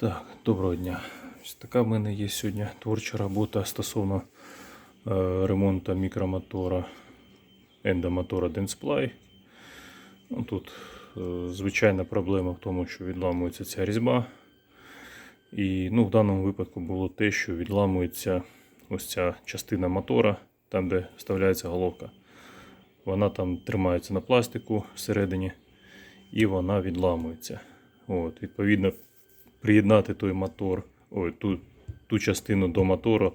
Так, доброго дня. Така в мене є сьогодні творча робота стосовно е, ремонту мікромотора ендомотора Densply. Ну, тут е, звичайна проблема в тому, що відламується ця різьба. І ну, в даному випадку було те, що відламується ось ця частина мотора, там де вставляється головка. Вона там тримається на пластику всередині і вона відламується. От, відповідно, приєднати той мотор, ой, ту, ту частину до мотору,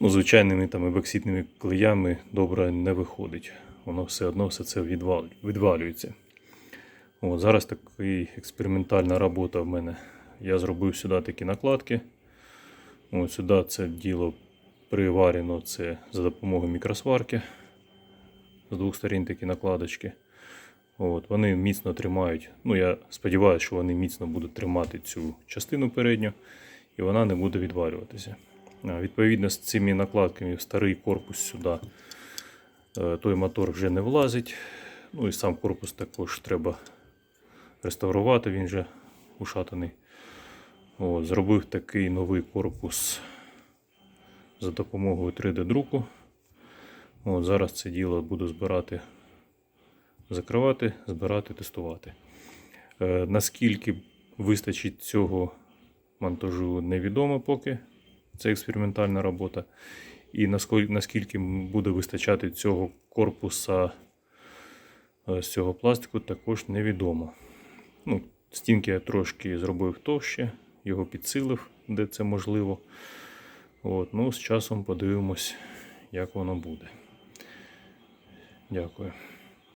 ну, звичайними там ебоксидними клеями добре не виходить. Воно все одно все це відвалюється. От, зараз такий експериментальна робота в мене. Я зробив сюди такі накладки. От сюди це діло приварено це за допомогою мікросварки. З двох сторін такі накладочки. От, вони міцно тримають. Ну, я сподіваюся, що вони міцно будуть тримати цю частину передню і вона не буде відвалюватися. А, Відповідно, з цими накладками в старий корпус сюди е, той мотор вже не влазить. Ну і сам корпус також треба реставрувати, він вже ушатаний. От, зробив такий новий корпус за допомогою 3D-друку. От, зараз це діло буду збирати закривати, збирати, тестувати. Е, наскільки вистачить цього монтажу, невідомо поки. Це експериментальна робота. І наскільки, буде вистачати цього корпуса е, з цього пластику, також невідомо. Ну, стінки я трошки зробив товще, його підсилив, де це можливо. От, ну, з часом подивимось, як воно буде. Дякую.